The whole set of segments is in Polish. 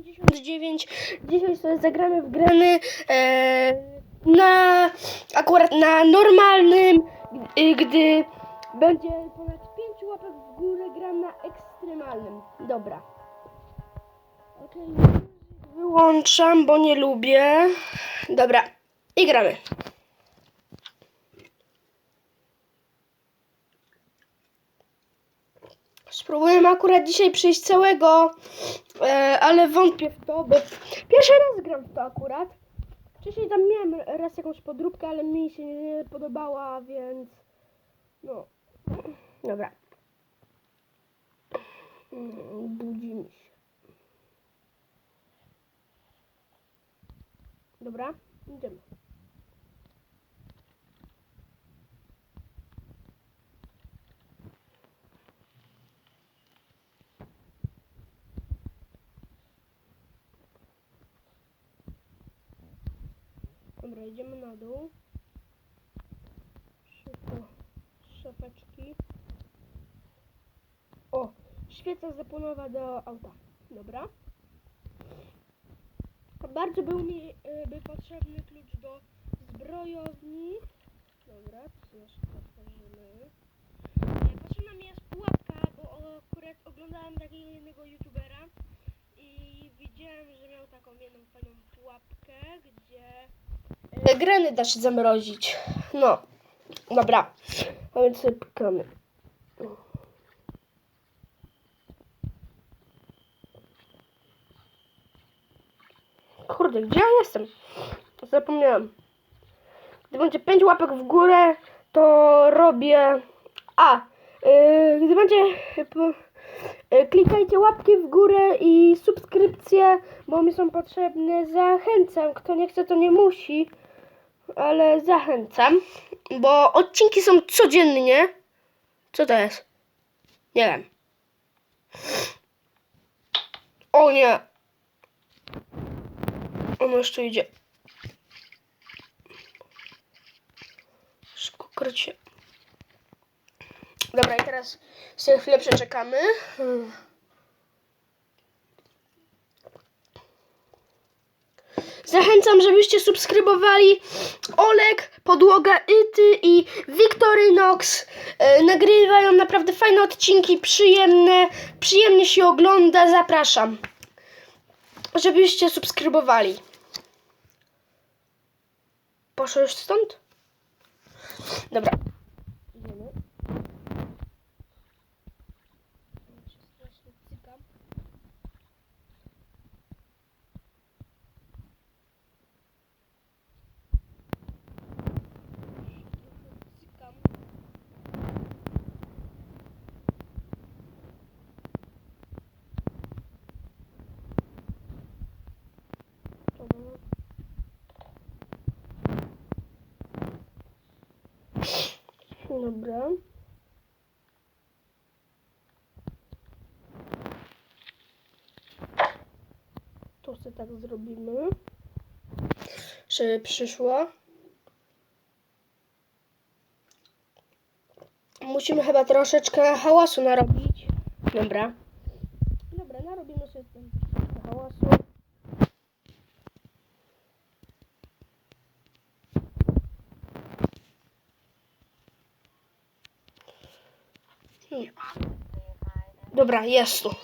89. Dzisiaj sobie zagramy w grany e, na akurat na normalnym, y, gdy będzie ponad 5 łapek w górę gram na ekstremalnym. Dobra. Okej. Wyłączam, bo nie lubię. Dobra. I gramy. Spróbujemy akurat dzisiaj przejść całego, e, ale wątpię w to, bo pierwszy raz gram w to akurat. Wcześniej tam miałem raz jakąś podróbkę, ale mi się nie podobała, więc no. Dobra. Budzi mi się. Dobra, idziemy. Dobra, idziemy na dół. Szybko. Szafeczki. O! Świeca zapłonowa do auta. Dobra. Bardzo był mi y, by potrzebny klucz do zbrojowni. Dobra, co jeszcze otworzymy? Potrzebna mi jest pułapka, bo akurat oglądałem takiego jednego youtubera i widziałem, że miał taką jedną fajną pułapkę, gdzie E, Grany da się zamrozić. No. Dobra. A więc sobie pukamy. Kurde, gdzie ja jestem? Zapomniałem. Gdy będzie 5 łapek w górę, to robię... A! Yy, gdy będzie... yy, Klikajcie łapki w górę i subskrypcje, bo mi są potrzebne. Zachęcam. Kto nie chce, to nie musi ale zachęcam, bo odcinki są codziennie. Co to jest? Nie wiem. O nie. Ono jeszcze idzie. Szybko się. Dobra, i teraz sobie chwilę przeczekamy. Zachęcam, żebyście subskrybowali Olek, Podłoga Ity i Victorynox. E, nagrywają naprawdę fajne odcinki, przyjemne, przyjemnie się ogląda. Zapraszam, żebyście subskrybowali. Poszłeś stąd? Dobra. Dobra. To sobie tak zrobimy. Żeby przyszło. Musimy chyba troszeczkę hałasu narobić. Dobra, narobimy sobie tam troszeczkę hałasu. Nie. Dobra, jest tu.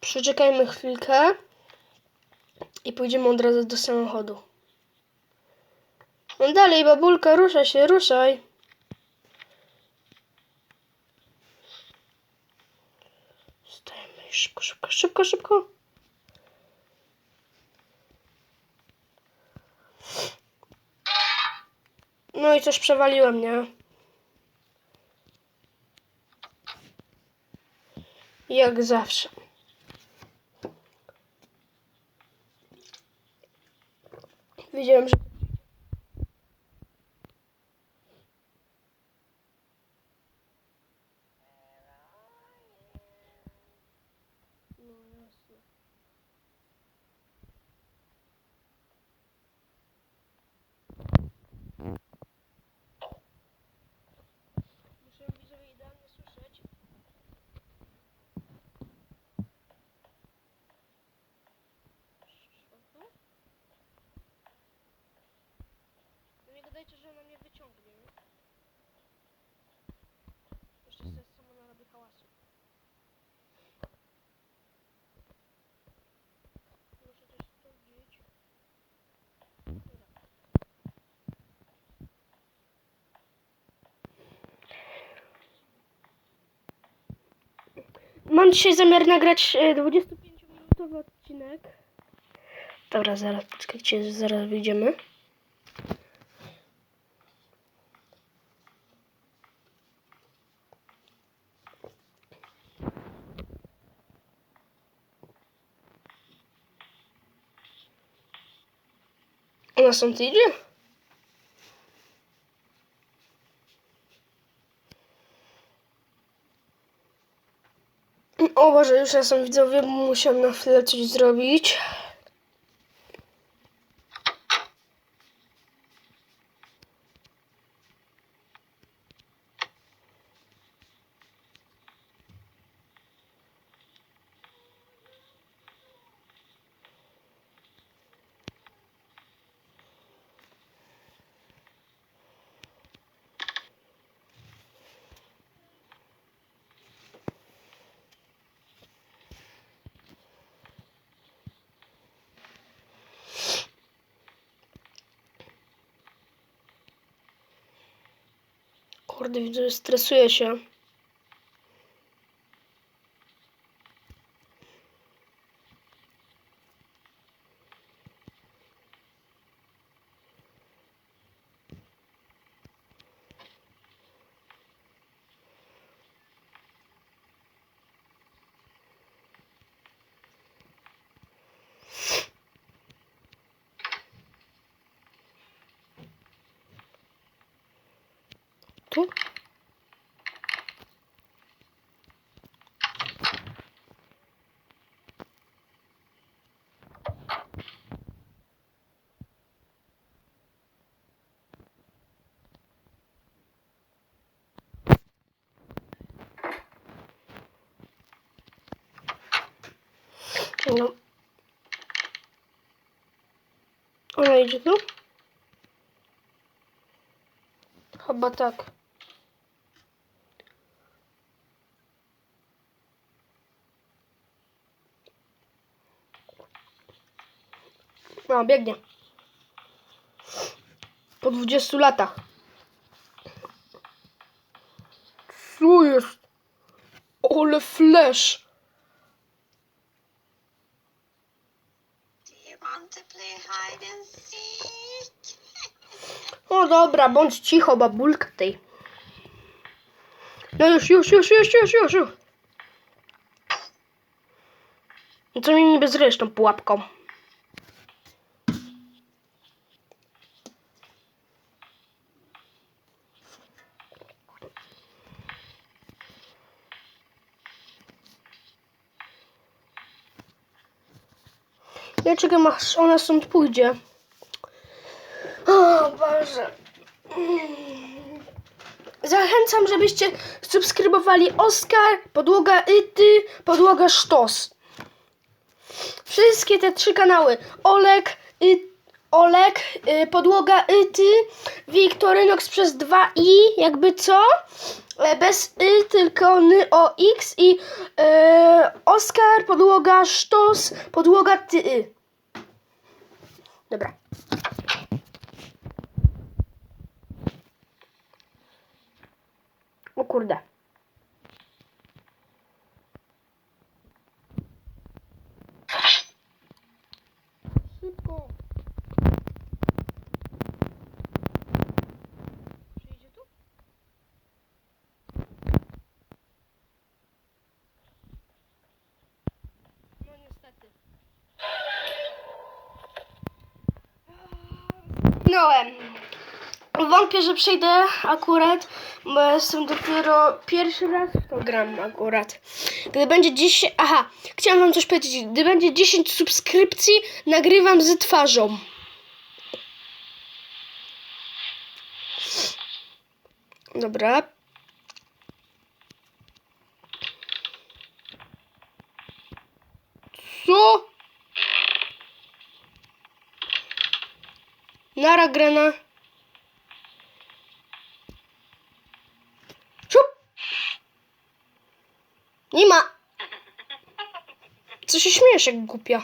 Przeczekajmy chwilkę i pójdziemy od razu do samochodu. No dalej, babulka, ruszaj się, ruszaj. Szybko, szybko, szybko, szybko. No i coś przewaliłem, nie? Jak zawsze. Wiedziałem, że. liczę, że ona mnie wyciągnie, nie? Jeszcze hmm. sobie samo narobię hałasu. Muszę też sprawdzić. Dobra. Mam dzisiaj zamiar nagrać e, 25-minutowy odcinek. Dobra, zaraz, poczekajcie, zaraz wyjdziemy. Ona stąd idzie? O Boże, już ja widzowie, musiałam na chwilę coś zrobić. Kurde, widzę, że stresuje się. Tu? No. Ona idzie tu? No, biegnie. Po 20 latach. Co jest? Ole flash. No dobra, bądź cicho, babulka tej. No już, już, już, już, już, już, już. No co mi niby zryjesz tą pułapką? Ja czekam aż ona stąd pójdzie. O Boże. Mm. Zachęcam, żebyście subskrybowali Oskar, Podłoga Ity, Podłoga Sztos. Wszystkie te trzy kanały. Olek, y, Olek, y, Podłoga Ity, Wiktorynox przez 2 i, jakby co? E, Bez y, tylko ny o x i e, Oskar, Podłoga Sztos, Podłoga ty. y. Dobra. O kurde. Zginąłem. Wątpię, że przejdę akurat, bo jestem dopiero pierwszy raz w to gram akurat. Gdy będzie 10... Aha, chciałam wam coś powiedzieć. Gdy będzie 10 subskrypcji, nagrywam z twarzą. Dobra. Co? Nara grana. Siup. Nie ma. Co się śmiejesz jak głupia?